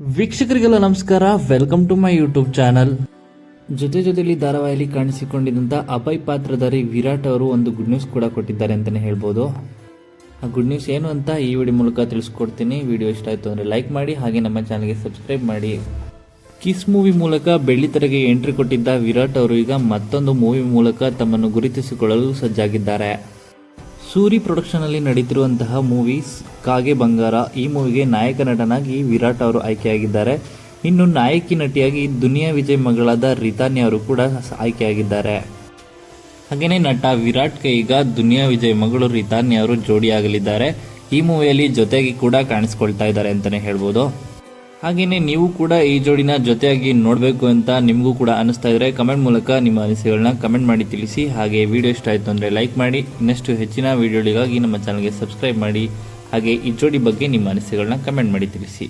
ವೀಕ್ಷಕರಿಗೆಲ್ಲ ನಮಸ್ಕಾರ. Welcome to my YouTube channel ಜೊತೆ ಜೊತೆಲಿ ಧಾರಾವಾಹಿಯಲ್ಲಿ ಕಾಣಿಸಿಕೊಂಡಿದ್ದಂಥ ಅಭಯ್ ಪಾತ್ರಧಾರಿ ವಿರಾಟ್ ಅವರು ಒಂದು ಗುಡ್ ನ್ಯೂಸ್ ಕೂಡ ಕೊಟ್ಟಿದ್ದಾರೆ ಅಂತಲೇ ಹೇಳ್ಬೋದು. ಆ ಗುಡ್ ನ್ಯೂಸ್ ಏನು ಅಂತ ಈ ವಿಡಿಯೋ ಮೂಲಕ ತಿಳಿಸ್ಕೊಡ್ತೀನಿ. ವಿಡಿಯೋ ಇಷ್ಟ ಆಯಿತು ಅಂದರೆ ಲೈಕ್ ಮಾಡಿ, ಹಾಗೆ ನಮ್ಮ ಚಾನಲ್ಗೆ ಸಬ್ಸ್ಕ್ರೈಬ್ ಮಾಡಿ. ಕಿಸ್ ಮೂವಿ ಮೂಲಕ ಬೆಳ್ಳಿತೆರೆಗೆ ಎಂಟ್ರಿ ಕೊಟ್ಟಿದ್ದ ವಿರಾಟ್ ಅವರು ಈಗ ಮತ್ತೊಂದು ಮೂವಿ ಮೂಲಕ ತಮ್ಮನ್ನು ಗುರುತಿಸಿಕೊಳ್ಳಲು ಸಜ್ಜಾಗಿದ್ದಾರೆ. ಸೂರಿ ಪ್ರೊಡಕ್ಷನಲ್ಲಿ ನಡೀತಿರುವಂತಹ ಮೂವೀಸ್, ಕಾಗೆ ಬಂಗಾರ, ಈ ಮೂವಿಗೆ ನಾಯಕ ನಟನಾಗಿ ವಿರಾಟ್ ಅವರು ಆಯ್ಕೆಯಾಗಿದ್ದಾರೆ. ಇನ್ನು ನಾಯಕಿ ನಟಿಯಾಗಿ ದುನಿಯಾ ವಿಜಯ್ ಮಗಳಾದ ರಿತಾನಿ ಅವರು ಕೂಡ ಆಯ್ಕೆಯಾಗಿದ್ದಾರೆ. ಹಾಗೆಯೇ ನಟ ವಿರಾಟ್ ಈಗ ದುನಿಯಾ ವಿಜಯ್ ಮಗಳು ರಿತಾನಿ ಅವರು ಜೋಡಿಯಾಗಲಿದ್ದಾರೆ. ಈ ಮೂವಿಯಲ್ಲಿ ಜೊತೆಗೆ ಕೂಡ ಕಾಣಿಸ್ಕೊಳ್ತಾ ಇದ್ದಾರೆ ಅಂತಲೇ ಹೇಳ್ಬೋದು. ಹಾಗೆಯೇ ನೀವು ಕೂಡ ಈ ಜೋಡಿನ ಜೊತೆಯಾಗಿ ನೋಡಬೇಕು ಅಂತ ನಿಮಗೂ ಕೂಡ ಅನಿಸ್ತಾ ಇದ್ರೆ ಕಮೆಂಟ್ ಮೂಲಕ ನಿಮ್ಮ ಅನಿಸಿಕೆಗಳನ್ನ ಕಮೆಂಟ್ ಮಾಡಿ ತಿಳಿಸಿ. ಹಾಗೆ ವಿಡಿಯೋ ಇಷ್ಟ ಆಯಿತು ಅಂದರೆ ಲೈಕ್ ಮಾಡಿ. ಇನ್ನಷ್ಟು ಹೆಚ್ಚಿನ ವಿಡಿಯೋಗಳಿಗಾಗಿ ನಮ್ಮ ಚಾನಲ್ಗೆ ಸಬ್ಸ್ಕ್ರೈಬ್ ಮಾಡಿ. ಹಾಗೆ ಈ ಜೋಡಿ ಬಗ್ಗೆ ನಿಮ್ಮ ಅನಿಸಿಕೆಗಳನ್ನ ಕಮೆಂಟ್ ಮಾಡಿ ತಿಳಿಸಿ.